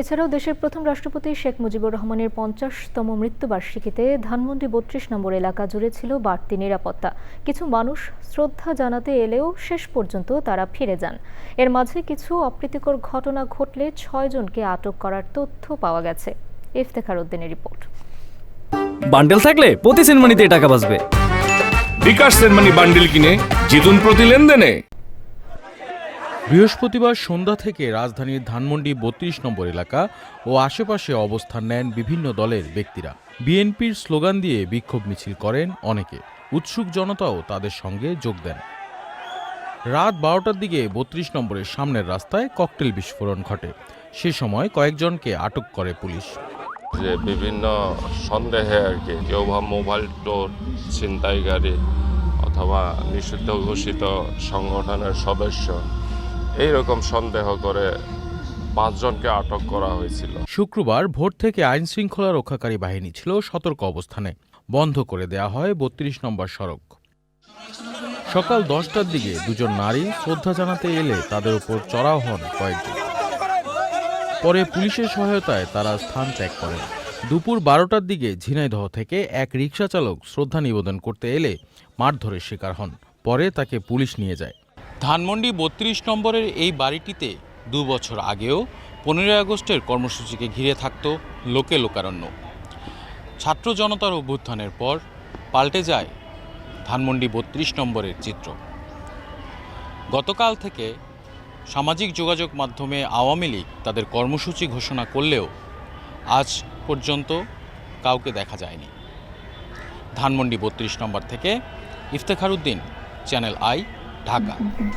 এছাড়াও দেশের প্রথম রাষ্ট্রপতি শেখ মুজিবুর রহমানের পঞ্চাশতম মৃত্যুবার্ষিকীতে ধানমন্ডি বত্রিশ নম্বর এলাকা জুড়ে ছিল বাড়তি নিরাপত্তা। কিছু মানুষ শ্রদ্ধা জানাতে এলেও শেষ পর্যন্ত তারা ফিরে যান। এর মাঝে কিছু অপ্রীতিকর ঘটনা ঘটলে ছয়জনকে আটক করার তথ্য পাওয়া গেছে। ইফতেখার উদ্দিনের রিপোর্ট। বান্ডেল থাকলে প্রতি সেনমানিতে টাকা বাঁচবে। বিকাশ সেনমানি বান্ডিল কিনে জিতুন প্রতি লেনদেনে। বৃহস্পতিবার সন্ধ্যা থেকে রাজধানীর ধানমন্ডি বত্রিশ নম্বর এলাকা ও আশেপাশে অবস্থান নেন বিভিন্ন দলের ব্যক্তিরা। বিএনপির স্লোগান দিয়ে বিক্ষোভ মিছিল করেন অনেকে। উৎসুক জনতাও তাদের সঙ্গে যোগ দেন। রাত বারোটার দিকে বত্রিশ নম্বরের সামনের রাস্তায় ককটেল বিস্ফোরণ ঘটে। সে সময় কয়েকজনকে আটক করে পুলিশ। যে বিভিন্ন সন্দেহে আর কি, কেউ বা মোবাইল টোর ছিনতাইকারী অথবা নিষিদ্ধ ঘোষিত সংগঠনের সদস্য এইরকম সন্দেহ করে পাঁচজনকে আটক করা হয়েছিল। শুক্রবার ভোর থেকে আইন শৃঙ্খলা রক্ষাকারী বাহিনী ছিল সতর্ক অবস্থানে। বন্ধ করে দেয়া হয় বত্রিশ নম্বর সড়ক। সকাল দশটার দিকে দুজন নারী শ্রদ্ধা জানাতে এলে তাদের উপর চড়াও হন কয়েকজন। পরে পুলিশের সহায়তায় তারা স্থান ত্যাগ করেন। দুপুর বারোটার দিকে ঝিনাইদহ থেকে এক রিকশা চালক শ্রদ্ধা নিবেদন করতে এলে মারধরের শিকার হন। পরে তাকে পুলিশ নিয়ে যায়। ধানমন্ডি বত্রিশ নম্বরের এই বাড়িটিতে দু বছর আগেও পনেরোই আগস্টের কর্মসূচিকে ঘিরে থাকত লোকে লোকারণ্য। ছাত্র জনতার অভ্যুত্থানের পর পাল্টে যায় ধানমন্ডি বত্রিশ নম্বরের চিত্র। গতকাল থেকে সামাজিক যোগাযোগ মাধ্যমে আওয়ামী লীগ তাদের কর্মসূচি ঘোষণা করলেও আজ পর্যন্ত কাউকে দেখা যায়নি। ধানমন্ডি বত্রিশ নম্বর থেকে ইফতেখার উদ্দিন, চ্যানেল আই ঢাকা।